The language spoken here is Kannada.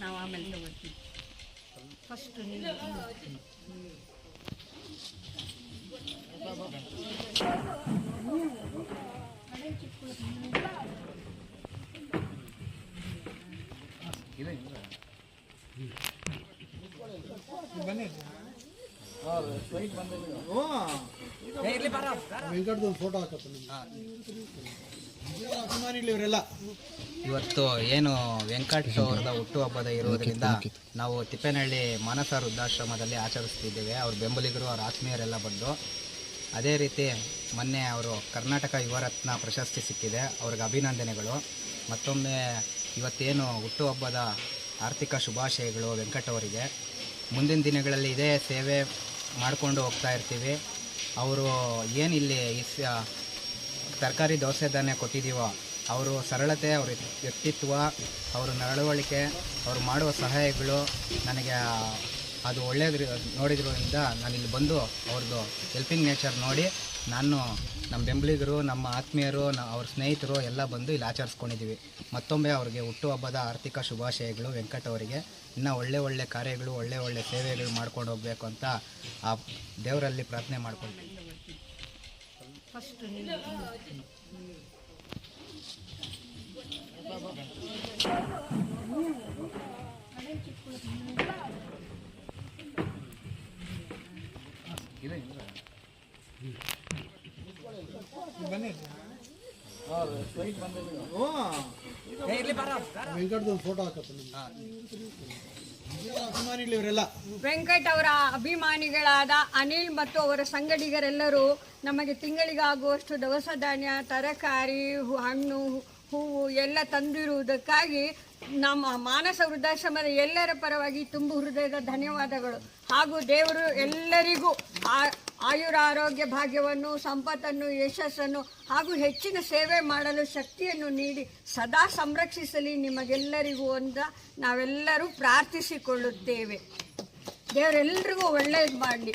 ನಾವು ಆಮೇಲೆ ತಗೋತೀವಿ ಫಸ್ಟ್ ನೀವು ಫೋಟೋ ಹಾಕತ್ತ ಇವತ್ತು ಏನು ವೆಂಕಟ್ ಅವ್ರದ ಹುಟ್ಟುಹಬ್ಬದ ಇರುವುದರಿಂದ ನಾವು ತಿಪ್ಪೇನಹಳ್ಳಿ ಮಾನಸ ವೃದ್ಧಾಶ್ರಮದಲ್ಲಿ ಆಚರಿಸ್ತಿದ್ದೇವೆ. ಅವ್ರ ಬೆಂಬಲಿಗರು, ಅವ್ರ ಆತ್ಮೀಯರೆಲ್ಲ ಬಂದು ಅದೇ ರೀತಿ ಮೊನ್ನೆ ಅವರು ಕರ್ನಾಟಕ ಯುವರತ್ನ ಪ್ರಶಸ್ತಿ ಸಿಕ್ಕಿದೆ. ಅವ್ರಿಗೆ ಅಭಿನಂದನೆಗಳು. ಮತ್ತೊಮ್ಮೆ ಇವತ್ತೇನು ಹುಟ್ಟುಹಬ್ಬದ ಆರ್ಥಿಕ ಶುಭಾಶಯಗಳು ವೆಂಕಟ್ ಅವರಿಗೆ. ಮುಂದಿನ ದಿನಗಳಲ್ಲಿ ಇದೇ ಸೇವೆ ಮಾಡಿಕೊಂಡು ಹೋಗ್ತಾ ಇರ್ತೀವಿ. ಅವರು ಏನಿಲ್ಲಿ ಈ ತರಕಾರಿ ದೋಸೆ ಧಾನ್ಯ ಕೊಟ್ಟಿದ್ದೀವೋ, ಅವರು ಸರಳತೆ, ಅವ್ರ ವ್ಯಕ್ತಿತ್ವ, ಅವರ ನಡವಳಿಕೆ, ಅವ್ರು ಮಾಡುವ ಸಹಾಯಗಳು ನನಗೆ ಅದು ಒಳ್ಳೆಯದ್ರ ನೋಡಿದ್ರಿಂದ ನಾನು ಇಲ್ಲಿ ಬಂದು ಅವ್ರದ್ದು ಹೆಲ್ಪಿಂಗ್ ನೇಚರ್ ನೋಡಿ ನಾನು ನಮ್ಮ ಬೆಂಬಲಿಗರು, ನಮ್ಮ ಆತ್ಮೀಯರು ಅವ್ರ ಸ್ನೇಹಿತರು ಎಲ್ಲ ಬಂದು ಇಲ್ಲಿ ಆಚರಿಸ್ಕೊಂಡಿದ್ದೀವಿ. ಮತ್ತೊಮ್ಮೆ ಅವ್ರಿಗೆ ಹುಟ್ಟುಹಬ್ಬದ ಆರ್ಥಿಕ ಶುಭಾಶಯಗಳು ವೆಂಕಟ್ ಅವರಿಗೆ. ಇನ್ನೂ ಒಳ್ಳೆ ಒಳ್ಳೆ ಕಾರ್ಯಗಳು, ಒಳ್ಳೆ ಒಳ್ಳೆ ಸೇವೆಗಳು ಮಾಡ್ಕೊಂಡು ಹೋಗಬೇಕು ಅಂತ ಆ ದೇವರಲ್ಲಿ ಪ್ರಾರ್ಥನೆ ಮಾಡ್ಕೊಳ್ತೀನಿ ಫಸ್ಟ್ ನೀವು ವೆಂಕಟದ ಫೋಟೋ ಹಾಕತ್ತ ಅಭಿಮಾನಿಗಳು ಇವರೆಲ್ಲ ವೆಂಕಟ್ ಅವರ ಅಭಿಮಾನಿಗಳಾದ ಅನಿಲ್ ಮತ್ತು ಅವರ ಸಂಗಡಿಗರೆಲ್ಲರೂ ನಮಗೆ ತಿಂಗಳಿಗಾಗುವಷ್ಟು ದವಸ ಧಾನ್ಯ, ತರಕಾರಿ, ಹಣ್ಣು, ಹೂವು ಎಲ್ಲ ತಂದಿರುವುದಕ್ಕಾಗಿ ನಮ್ಮ ಮಾನಸ ವೃದ್ಧಾಶ್ರಮದ ಎಲ್ಲರ ಪರವಾಗಿ ತುಂಬು ಹೃದಯದ ಧನ್ಯವಾದಗಳು. ಹಾಗೂ ದೇವರು ಎಲ್ಲರಿಗೂ ಆ- ಆಯುರ ಆರೋಗ್ಯ ಭಾಗ್ಯವನ್ನು, ಸಂಪತ್ತನ್ನು, ಯಶಸ್ಸನ್ನು ಹಾಗೂ ಹೆಚ್ಚಿನ ಸೇವೆ ಮಾಡಲು ಶಕ್ತಿಯನ್ನು ನೀಡಿ ಸದಾ ಸಂರಕ್ಷಿಸಲಿ. ನಿಮಗೆಲ್ಲರಿಗೂ ಅಂತ ನಾವೆಲ್ಲರೂ ಪ್ರಾರ್ಥಿಸಿಕೊಳ್ಳುತ್ತೇವೆ. ದೇವರೆಲ್ಲರಿಗೂ ಒಳ್ಳೆಯದು ಮಾಡಲಿ.